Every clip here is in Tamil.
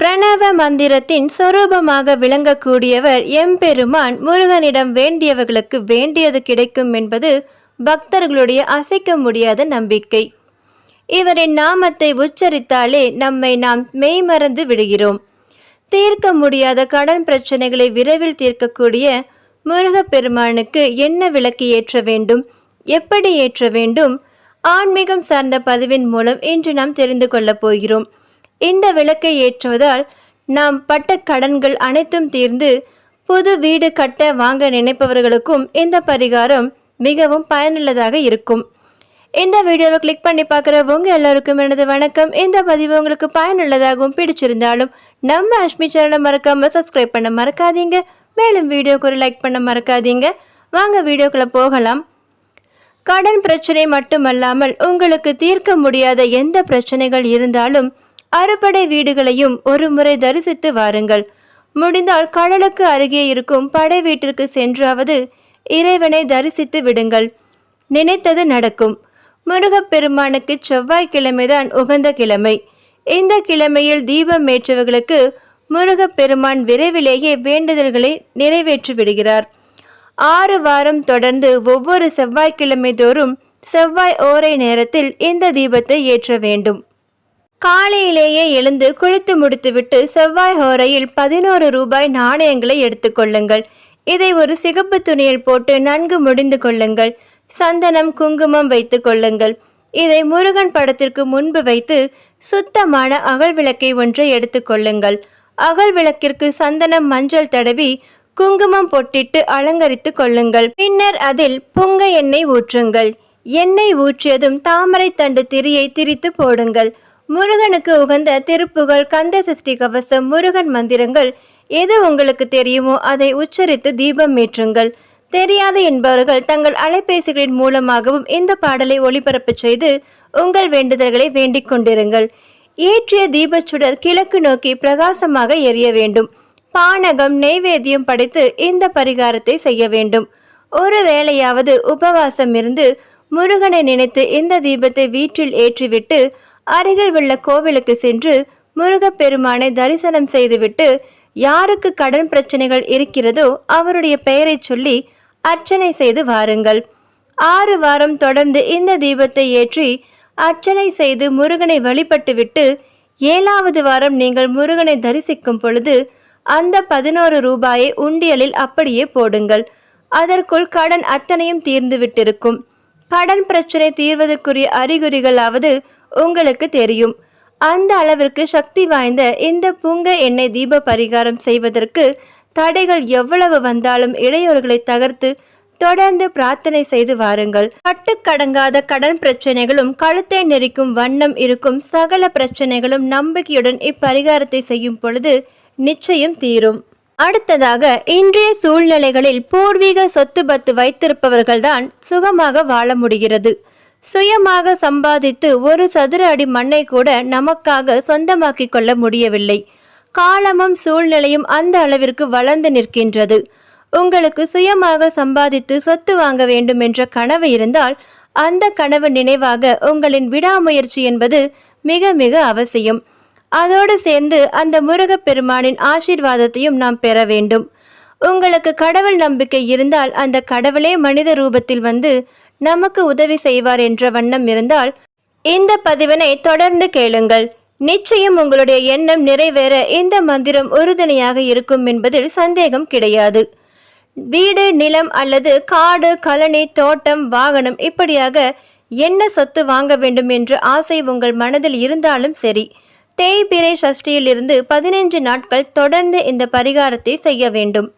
பிரணவ மந்திரத்தின் சொரூபமாக விளங்கக்கூடியவர் எம்பெருமான் முருகனிடம் வேண்டியவர்களுக்கு வேண்டியது கிடைக்கும் என்பது பக்தர்களுடைய அசைக்க முடியாத நம்பிக்கை. இவரின் நாமத்தை உச்சரித்தாலே நம்மை நாம் மெய்மறந்து விடுகிறோம். தீர்க்க முடியாத கடன் பிரச்சனைகளை விரைவில் தீர்க்கக்கூடிய முருகப்பெருமானுக்கு என்ன விளக்கு ஏற்ற வேண்டும்? எப்படி ஏற்ற வேண்டும்? ஆன்மீகம் சார்ந்த பதிவின் மூலம் இன்று நாம் தெரிந்து கொள்ளப் போகிறோம். இந்த விளக்கை ஏற்றுவதால் நாம் பட்ட கடன்கள் அனைத்தும் தீர்ந்து புது வீடு கட்ட வாங்க நினைப்பவர்களுக்கும் இந்த பரிகாரம் மிகவும் பயனுள்ளதாக இருக்கும். இந்த வீடியோவை கிளிக் பண்ணி பார்க்குற உங்கள் எல்லாருக்கும் எனது வணக்கம். இந்த பதிவு உங்களுக்கு பயனுள்ளதாகவும் பிடிச்சிருந்தாலும் நம்ம அஷ்மி சேனலை மறக்காமல் சப்ஸ்கிரைப் பண்ண மறக்காதீங்க. மேலும் வீடியோக்கு ஒரு லைக் பண்ண மறக்காதீங்க. வாங்க வீடியோக்களை போகலாம். கடன் பிரச்சனை மட்டுமல்லாமல் உங்களுக்கு தீர்க்க முடியாத எந்த பிரச்சனைகள் இருந்தாலும் அறுபடை வீடுகளையும் ஒரு முறை தரிசித்து வாருங்கள். முடிந்தால் கடலுக்கு அருகே இருக்கும் படை வீட்டிற்கு சென்றாவது இறைவனை தரிசித்து விடுங்கள். நினைத்தது நடக்கும். முருகப்பெருமானுக்கு செவ்வாய்க்கிழமைதான் உகந்த கிழமை. இந்த கிழமையில் தீபம் ஏற்றவர்களுக்கு முருகப்பெருமான் விரைவிலேயே வேண்டுதல்களை நிறைவேற்றி விடுகிறார். ஆறு வாரம் தொடர்ந்து ஒவ்வொரு செவ்வாய்க்கிழமை தோறும் செவ்வாய் ஓரை நேரத்தில் இந்த தீபத்தை ஏற்ற வேண்டும். காலையிலேயே எழுந்து குளித்து முடித்துவிட்டு செவ்வாய் ஹோரையில் பதினோரு ரூபாய் நாணயங்களை எடுத்துக்கொள்ளுங்கள் இதை ஒரு சிகப்பு துணியில் போட்டு நன்கு முடிந்து கொள்ளுங்கள். சந்தனம் குங்குமம் வைத்து கொள்ளுங்கள். இதை முருகன் படத்திற்கு முன்பு வைத்து சுத்தமான அகல் விளக்கை ஒன்றை எடுத்துக்கொள்ளுங்கள் அகல் விளக்கிற்கு சந்தனம் மஞ்சள் தடவி குங்குமம் பொட்டிட்டு அலங்கரித்து கொள்ளுங்கள். பின்னர் அதில் புங்க எண்ணெய் ஊற்றுங்கள். எண்ணெய் ஊற்றியதும் தாமரை தண்டு திரியை திரித்து போடுங்கள். முருகனுக்கு உகந்த திருப்புகள் கந்த சஷ்டி கவசம் முருகன் மந்திரங்கள் எது உங்களுக்கு தெரியுமோ அதை உச்சரித்து தீபம் ஏற்றுங்கள். தெரியாது என்பவர்கள் தங்கள் அலைபேசிகளின் மூலமாகவும் இந்த பாடலை ஒளிபரப்பு செய்து உங்கள் வேண்டுதல்களை வேண்டிக் கொண்டிருங்கள். ஏற்றிய தீபச்சுடர் கிழக்கு நோக்கி பிரகாசமாக எரிய வேண்டும். பானகம் நெய்வேத்தியம் படைத்து இந்த பரிகாரத்தை செய்ய வேண்டும். ஒரு வேளையாவது உபவாசம் இருந்து முருகனை நினைத்து இந்த தீபத்தை வீட்டில் ஏற்றிவிட்டு அருகில் உள்ள கோவிலுக்கு சென்று முருகப்பெருமானை தரிசனம் செய்துவிட்டு யாருக்கு கடன் பிரச்சனைகள் இருக்கிறதோ அவருடைய பெயரை சொல்லி அர்ச்சனை செய்து வாருங்கள். ஆறு வாரம் தொடர்ந்து இந்த தீபத்தை ஏற்றி அர்ச்சனை செய்து முருகனை வழிபட்டுவிட்டு ஏழாவது வாரம் நீங்கள் முருகனை தரிசிக்கும் பொழுது அந்த பதினோரு ரூபாயை உண்டியலில் அப்படியே போடுங்கள். அதற்குள் கடன் அத்தனையும் தீர்ந்து விட்டிருக்கும் கடன் பிரச்சனை தீர்வதற்குரிய அறிகுறிகளாவது உங்களுக்கு தெரியும். அந்த அளவிற்கு சக்தி வாய்ந்த இந்த புங்க எண்ணெய் தீப பரிகாரம் செய்வதற்கு தடைகள் எவ்வளவு வந்தாலும் இடையூறுகளை தகர்த்து தொடர்ந்து பிரார்த்தனை செய்து வாருங்கள். கட்டுக்கடங்காத கடன் பிரச்சனைகளும் கழுத்தை நெரிக்கும் வண்ணம் இருக்கும் சகல பிரச்சனைகளும் நம்பிக்கையுடன் இப்பரிகாரத்தை செய்யும் பொழுது நிச்சயம் தீரும். அடுத்ததாக இன்றைய சூழ்நிலைகளில் பூர்வீக சொத்து பத்து வைத்திருப்பவர்கள்தான் சுகமாக வாழ முடிகிறது. சுயமாக சம்பாதித்து ஒரு சதுர அடி மண்ணை கூட நமக்காக சொந்தமாக்கிக் கொள்ள முடியவில்லை. காலமும் சூழ்நிலையும் அந்த அளவிற்கு வளர்ந்து நிற்கின்றது. உங்களுக்கு சுயமாக சம்பாதித்து சொத்து வாங்க வேண்டும் என்ற கனவு இருந்தால் அந்த கனவு நினைவாக உங்களின் விடாமுயற்சி என்பது மிக மிக அவசியம். அதோடு சேர்ந்து அந்த முருகப்பெருமானின் ஆசீர்வாதத்தையும் நாம் பெற வேண்டும். உங்களுக்கு கடவுள் நம்பிக்கை இருந்தால் அந்த கடவுளே மனித ரூபத்தில் வந்து நமக்கு உதவி செய்வார் என்ற வண்ணம் இருந்தால் இந்த பதிவினை தொடர்ந்து கேளுங்கள். நிச்சயம் உங்களுடைய எண்ணம் நிறைவேற இந்த மந்திரம் உறுதுணையாக இருக்கும் என்பதில் சந்தேகம் கிடையாது. வீடு நிலம் அல்லது காடு கழனி தோட்டம் வாகனம் இப்படியாக என்ன சொத்து வாங்க வேண்டும் என்ற ஆசை உங்கள் மனதில் இருந்தாலும் சரி தேய்பிரை சஷ்டியிலிருந்து பதினைஞ்சு நாட்கள் தொடர்ந்து இந்த பரிகாரத்தை செய்ய வேண்டும்.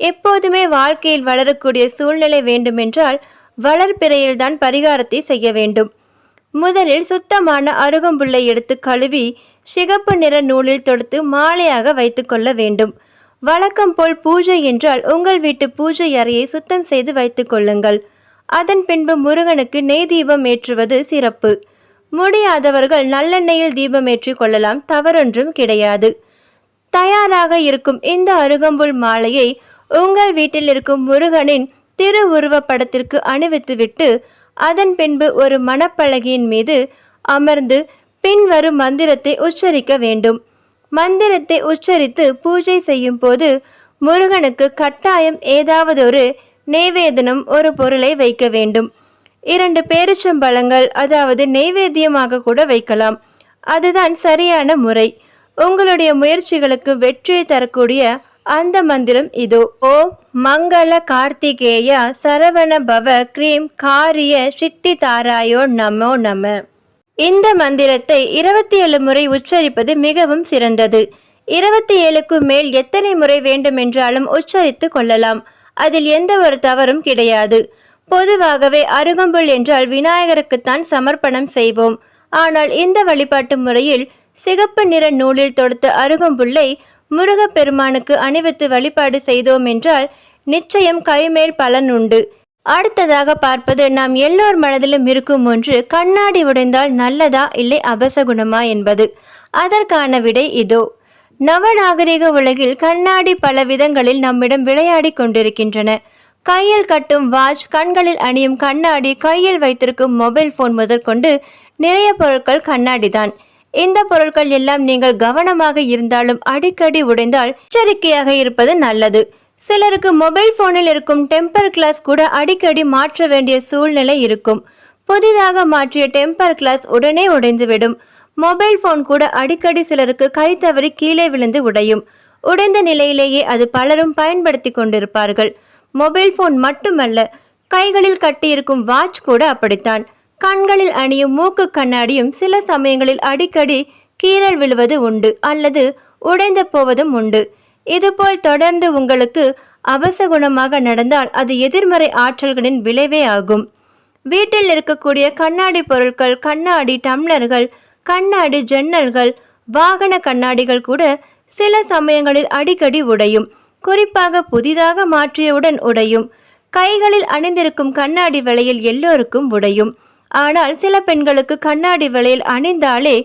எப்போதுமே வாழ்க்கையில் வளரக்கூடிய சூழ்நிலை வேண்டுமென்றால் வளர்பிறையில்தான் பரிகாரத்தை செய்ய வேண்டும். முதலில் சுத்தமான அருகம்புல்லை எடுத்து கழுவி சிகப்பு நிற நூலில் தொடுத்து மாலையாக வைத்துக்கொள்ள வேண்டும். வழக்கம் போல் பூஜை என்றால் உங்கள் வீட்டு பூஜை அறையை சுத்தம் செய்து வைத்து கொள்ளுங்கள். அதன் பின்பு முருகனுக்கு நெய் தீபம் ஏற்றுவது சிறப்பு. முடியாதவர்கள் நல்லெண்ணெயில் தீபம் ஏற்றிக் கொள்ளலாம் தவறொன்றும் கிடையாது. தயாராக இருக்கும் இந்த அருகம்புல் மாலையை உங்கள் வீட்டில் இருக்கும் முருகனின் திருவுருவப்படத்திற்கு அணிவித்துவிட்டு அதன் பின்பு ஒரு மணப்பலகையின் மீது அமர்ந்து பின்வரும் மந்திரத்தை உச்சரிக்க வேண்டும். மந்திரத்தை உச்சரித்து பூஜை செய்யும் போது முருகனுக்கு கட்டாயம் ஏதாவதொரு நெய்வேதனம் ஒரு பொருளை வைக்க வேண்டும். இரண்டு பேரிச்சம்பழங்கள் அதாவது நெய்வேத்தியமாக கூட வைக்கலாம். அதுதான் சரியான முறை. உங்களுடைய முயற்சிகளுக்கு வெற்றியை தரக்கூடிய அந்த மந்திரம் இதோ. ஓம் மங்கள கார்த்திகேய சரவண பவ கிரீம் காரிய சித்தி தாராயோ நமோ நம. இந்த மந்திரத்தை இருபத்தி ஏழு முறை உச்சரிப்பது மிகவும் சிறந்தது. இருபத்தி ஏழுக்கு மேல் எத்தனை முறை வேண்டுமென்றாலும் உச்சரித்து கொள்ளலாம். அதில் எந்த ஒரு தவறும் கிடையாது. பொதுவாகவே அருகம்புல் என்றால் விநாயகருக்குத்தான் சமர்ப்பணம் செய்வோம். ஆனால் இந்த வழிபாட்டு முறையில் சிகப்பு நிற நூலில் தொடுத்த அருகம்புல்லை முருகப்பெருமானுக்கு அணிவித்து வழிபாடு செய்தோம் என்றால் நிச்சயம் கைமேல் பலன் உண்டு. அடுத்ததாக பார்ப்பது நாம் எல்லோர் மனதிலும் இருக்கும் ஒன்று கண்ணாடி உடைந்தால் நல்லதா இல்லை அபசகுணமா என்பது. அதற்கான விடை இதோ. நவநாகரிக உலகில் கண்ணாடி பல விதங்களில் நம்மிடம் விளையாடி கொண்டிருக்கின்றன. கையில் கட்டும் வாட்ச் கண்களில் அணியும் கண்ணாடி கையில் வைத்திருக்கும் மொபைல் போன் முதற்கொண்டு நிறைய பொருட்கள் கண்ணாடிதான். இந்த பொருட்கள் எல்லாம் நீங்கள் கவனமாக இருந்தாலும் அடிக்கடி உடைந்தால் எச்சரிக்கையாக இருப்பது நல்லது. சிலருக்கு மொபைல் போனில் இருக்கும் டெம்பர் கிளாஸ் கூட அடிக்கடி மாற்ற வேண்டிய சூழ்நிலை இருக்கும். புதிதாக மாற்றிய டெம்பர் கிளாஸ் உடனே உடைந்துவிடும். மொபைல் போன் கூட அடிக்கடி சிலருக்கு கை தவறி கீழே விழுந்து உடையும். உடைந்த நிலையிலேயே அது பலரும் பயன்படுத்தி கொண்டிருப்பார்கள். மொபைல் போன் மட்டுமல்ல கைகளில் கட்டியிருக்கும் வாட்ச் கூட அப்படித்தான். கண்களில் அணியும் மூக்கு கண்ணாடியும் சில சமயங்களில் அடிக்கடி கீறல் விழுவது உண்டு அல்லது உடைந்து போவதும் உண்டு. இதுபோல் தொடர்ந்து உங்களுக்கு அபசகுணமாக நடந்தால் அது எதிர்மறை ஆற்றல்களின் விளைவே ஆகும். வீட்டில் இருக்கக்கூடிய கண்ணாடி பொருட்கள் கண்ணாடி டம்ளர்கள் கண்ணாடி ஜன்னல்கள் வாகன கண்ணாடிகள் கூட சில சமயங்களில் அடிக்கடி உடையும். குறிப்பாக புதிதாக மாற்றியவுடன் உடையும். கைகளில் அணிந்திருக்கும் கண்ணாடி வளையல் எல்லோருக்கும் உடையும். ஆனால் சில பெண்களுக்கு கண்ணாடி வளையல் அணிந்தாலே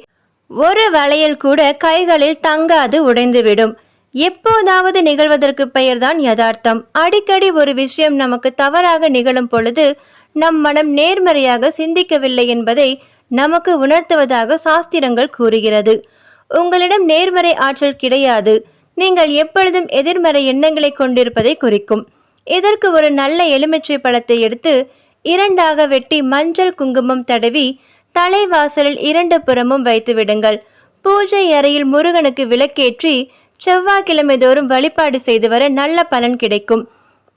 ஒரு வளையல் கூட கைகளில் தங்காது உடைந்துவிடும். எப்போதாவது நிகழ்வதற்கு பெயர்தான் யதார்த்தம். அடிக்கடி ஒரு விஷயம் நமக்கு தவறாக நிகழும் பொழுது நம் மனம் நேர்மறையாக சிந்திக்கவில்லை என்பதை நமக்கு உணர்த்துவதாக சாஸ்திரங்கள் கூறுகிறது. உங்களிடம் நேர்மறை ஆற்றல் கிடையாது. நீங்கள் எப்பொழுதும் எதிர்மறை எண்ணங்களை கொண்டிருப்பதை குறிக்கும். இதற்கு ஒரு நல்ல எலுமிச்சை பழத்தை எடுத்து இரண்டாக வெட்டி மஞ்சள் குங்குமம் தடவி தலைவாசலில் இரண்டு புறமும் வைத்து விடுங்கள். பூஜை அறையில் முருகனுக்கு விளக்கேற்றி செவ்வாய்க்கிழமை தோறும் வழிபாடு செய்து வர நல்ல பலன் கிடைக்கும்.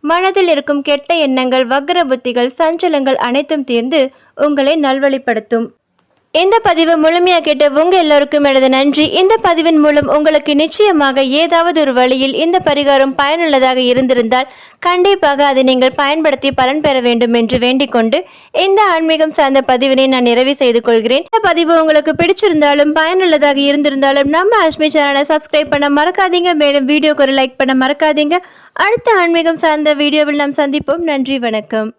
மனதில் இருக்கும் கெட்ட எண்ணங்கள் வக்ர புத்திகள் சஞ்சலங்கள் அனைத்தும் தீர்ந்து உங்களை நல்வழிப்படுத்தும். இந்த பதிவு முழுமையாக கேட்ட உங்க எல்லோருக்கும் எனது நன்றி. இந்த பதிவின் மூலம் உங்களுக்கு நிச்சயமாக ஏதாவது ஒரு வழியில் இந்த பரிகாரம் பயனுள்ளதாக இருந்திருந்தால் கண்டிப்பாக அதை நீங்கள் பயன்படுத்தி பலன் பெற வேண்டும் என்று வேண்டிக்கொண்டு இந்த ஆன்மீகம் சார்ந்த பதிவினை நான் நிறைவு செய்து கொள்கிறேன். இந்த பதிவு உங்களுக்கு பிடிச்சிருந்தாலும் பயனுள்ளதாக இருந்திருந்தாலும் நம்ம அஷ்மி சேனலை சப்ஸ்கிரைப் பண்ண மறக்காதீங்க. மேலும் வீடியோக்கு ஒரு லைக் பண்ண மறக்காதீங்க. அடுத்த ஆன்மீகம் சார்ந்த வீடியோவில் நாம் சந்திப்போம். நன்றி வணக்கம்.